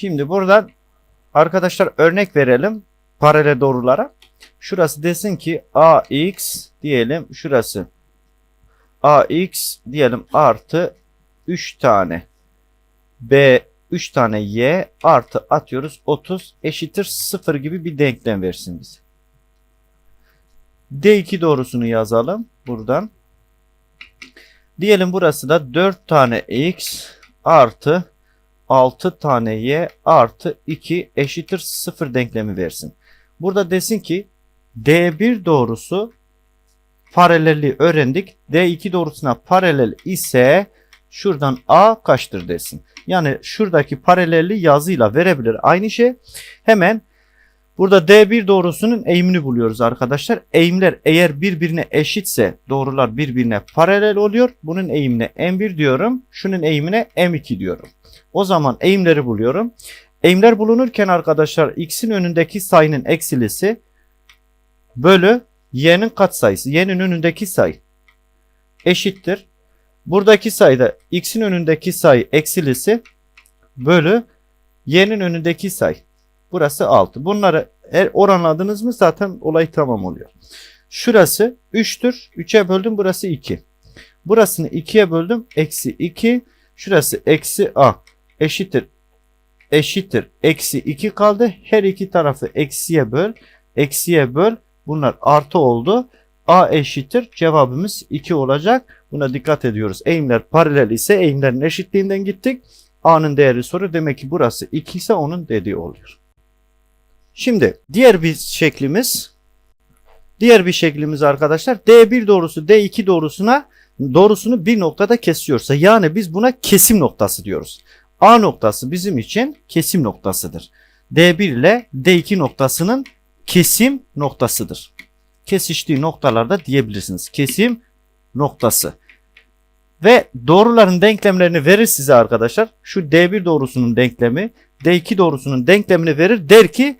Şimdi buradan arkadaşlar örnek verelim paralel doğrulara. Şurası desin ki ax diyelim şurası ax diyelim artı 3 tane b 3 tane y artı atıyoruz 30 eşittir 0 gibi bir denklem versin bize. D2 doğrusunu yazalım buradan. Diyelim burası da 4 tane x artı 6 tane y artı 2 eşittir 0 denklemi versin. Burada desin ki D1 doğrusu paralelliği öğrendik. D2 doğrusuna paralel ise şuradan A kaçtır desin. Yani şuradaki paralelliği yazıyla verebilir. Aynı şey. Hemen burada D1 doğrusunun eğimini buluyoruz arkadaşlar. Eğimler eğer birbirine eşitse doğrular birbirine paralel oluyor. Bunun eğimine M1 diyorum. Şunun eğimine M2 diyorum. O zaman eğimleri buluyorum. Eğimler bulunurken arkadaşlar x'in önündeki sayının eksilisi bölü y'nin katsayısı. y'nin önündeki sayı eşittir. Buradaki sayıda x'in önündeki sayı eksilisi bölü y'nin önündeki sayı. Burası 6. Bunları eğer oranladınız mı zaten olay tamam oluyor. Şurası 3'tür. 3'e böldüm burası 2. Burasını 2'ye böldüm. Eksi 2. Şurası eksi a eşittir. Eşittir. Eksi 2 kaldı. Her iki tarafı eksiye böl. Eksiye böl. Bunlar artı oldu. A eşittir. Cevabımız 2 olacak. Buna dikkat ediyoruz. Eğimler paralel ise eğimlerin eşitliğinden gittik. A'nın değeri soru. Demek ki burası 2 ise onun dediği oluyor. Şimdi diğer bir şeklimiz diğer bir şeklimiz arkadaşlar D1 doğrusu D2 doğrusuna doğrusunu bir noktada kesiyorsa yani biz buna kesim noktası diyoruz. A noktası bizim için kesim noktasıdır. D1 ile D2 noktasının kesim noktasıdır. Kesiştiği noktalarda diyebilirsiniz. Kesim noktası. Ve doğruların denklemlerini verir size arkadaşlar. Şu D1 doğrusunun denklemi, D2 doğrusunun denklemini verir. Der ki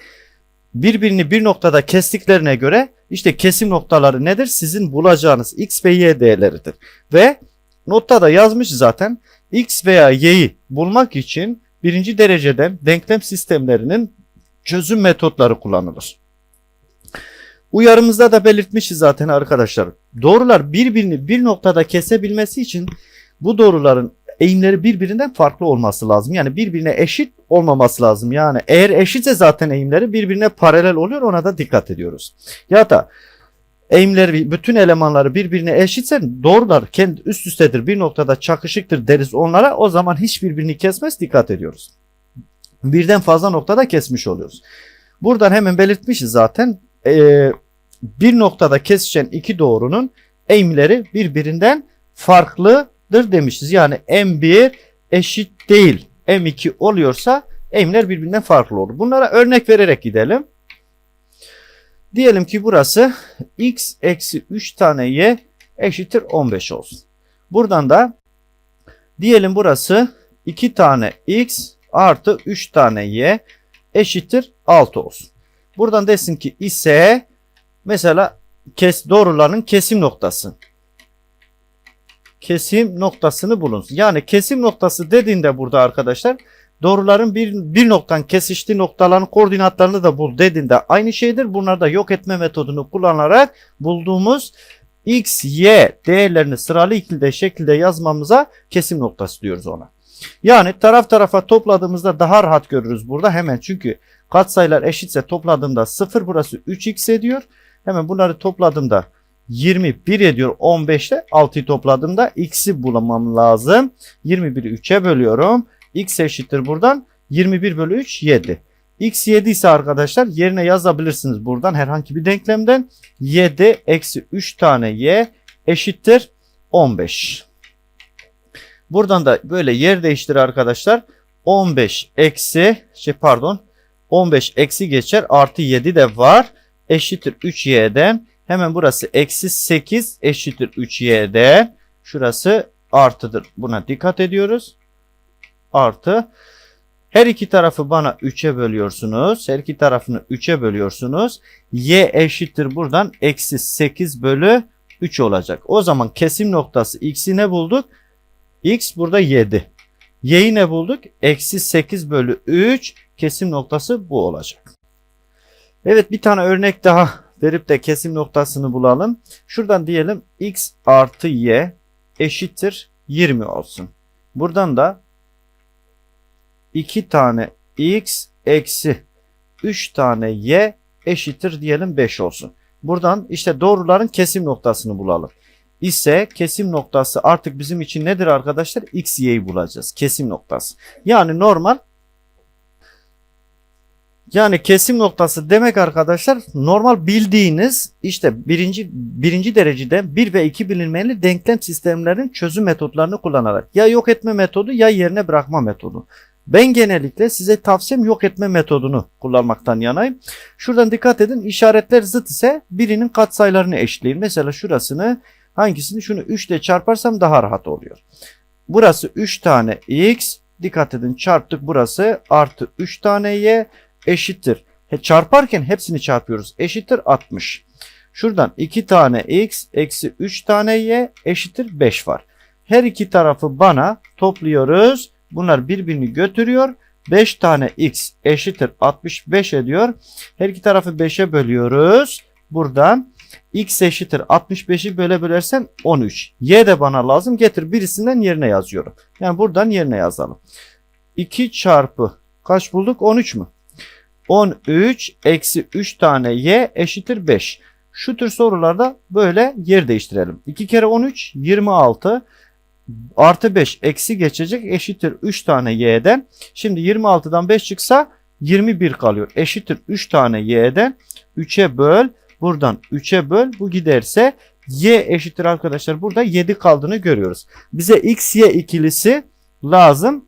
birbirini bir noktada kestiklerine göre işte kesim noktaları nedir? Sizin bulacağınız x ve y değerleridir. Ve notta da yazmış zaten x veya y'yi bulmak için birinci dereceden denklem sistemlerinin çözüm metotları kullanılır. Uyarımızda da belirtmişiz zaten arkadaşlar. Doğrular birbirini bir noktada kesebilmesi için bu doğruların eğimleri birbirinden farklı olması lazım. Yani birbirine eşit olmaması lazım. Yani eğer eşitse zaten eğimleri birbirine paralel oluyor ona da dikkat ediyoruz. Ya da eğimleri bütün elemanları birbirine eşitse doğrular kendi üst üstedir bir noktada çakışıktır deriz onlara o zaman hiç birbirini kesmez dikkat ediyoruz. Birden fazla noktada kesmiş oluyoruz. Buradan hemen belirtmişiz zaten Ee, bir noktada kesişen iki doğrunun eğimleri birbirinden farklıdır demişiz. Yani M1 eşit değil M2 oluyorsa eğimler birbirinden farklı olur. Bunlara örnek vererek gidelim. Diyelim ki burası x eksi 3 tane y eşittir 15 olsun. Buradan da diyelim burası 2 tane x artı 3 tane y eşittir 6 olsun. Buradan desin ki ise mesela kes doğruların kesim noktası. Kesim noktasını bulunsun. Yani kesim noktası dediğinde burada arkadaşlar doğruların bir, bir noktadan kesiştiği noktaların koordinatlarını da bul dediğinde aynı şeydir. Bunları da yok etme metodunu kullanarak bulduğumuz x, y değerlerini sıralı ikilde şekilde yazmamıza kesim noktası diyoruz ona. Yani taraf tarafa topladığımızda daha rahat görürüz burada hemen çünkü katsayılar eşitse topladığımda 0 burası 3x ediyor. Hemen bunları topladığımda 21 ediyor 15 ile 6'yı topladığımda x'i bulmam lazım. 21'i 3'e bölüyorum. x eşittir buradan 21 bölü 3 7. x 7 ise arkadaşlar yerine yazabilirsiniz buradan herhangi bir denklemden. 7 eksi 3 tane y eşittir 15. Buradan da böyle yer değiştir arkadaşlar. 15 eksi şey pardon 15 eksi geçer artı 7 de var. Eşittir 3y'den. Hemen burası eksi 8 eşittir 3y'den. Şurası artıdır. Buna dikkat ediyoruz. Artı. Her iki tarafı bana 3'e bölüyorsunuz. Her iki tarafını 3'e bölüyorsunuz. Y eşittir buradan eksi 8 bölü 3 olacak. O zaman kesim noktası x'i ne bulduk? X burada 7. Y'yi ne bulduk? Eksi 8 bölü 3 kesim noktası bu olacak. Evet bir tane örnek daha verip de kesim noktasını bulalım. Şuradan diyelim x artı y eşittir 20 olsun. Buradan da 2 tane x eksi 3 tane y eşittir diyelim 5 olsun. Buradan işte doğruların kesim noktasını bulalım. İse kesim noktası artık bizim için nedir arkadaşlar? X, y'yi bulacağız. Kesim noktası. Yani normal yani kesim noktası demek arkadaşlar normal bildiğiniz işte birinci, birinci derecede bir ve iki bilinmeyeni denklem sistemlerinin çözüm metotlarını kullanarak ya yok etme metodu ya yerine bırakma metodu. Ben genellikle size tavsiyem yok etme metodunu kullanmaktan yanayım. Şuradan dikkat edin işaretler zıt ise birinin katsayılarını eşitleyin. Mesela şurasını hangisini şunu 3 ile çarparsam daha rahat oluyor. Burası 3 tane x dikkat edin çarptık burası artı 3 tane y eşittir. He, çarparken hepsini çarpıyoruz. Eşittir 60. Şuradan 2 tane x eksi 3 tane y eşittir 5 var. Her iki tarafı bana topluyoruz. Bunlar birbirini götürüyor. 5 tane x eşittir 65 ediyor. Her iki tarafı 5'e bölüyoruz. Buradan x eşittir 65'i böyle bölersen 13. Y de bana lazım. Getir birisinden yerine yazıyorum. Yani buradan yerine yazalım. 2 çarpı kaç bulduk? 13 mü? 13 eksi 3 tane y eşittir 5. Şu tür sorularda böyle yer değiştirelim. 2 kere 13 26 artı 5 eksi geçecek eşittir 3 tane y'den. Şimdi 26'dan 5 çıksa 21 kalıyor. Eşittir 3 tane y'den 3'e böl. Buradan 3'e böl. Bu giderse y eşittir arkadaşlar. Burada 7 kaldığını görüyoruz. Bize x y ikilisi lazım.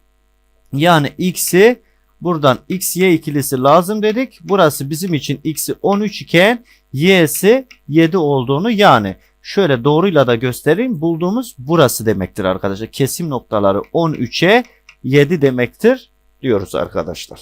Yani x'i buradan x y ikilisi lazım dedik. Burası bizim için x'i 13 iken y'si 7 olduğunu yani şöyle doğruyla da göstereyim. Bulduğumuz burası demektir arkadaşlar. Kesim noktaları 13'e 7 demektir diyoruz arkadaşlar.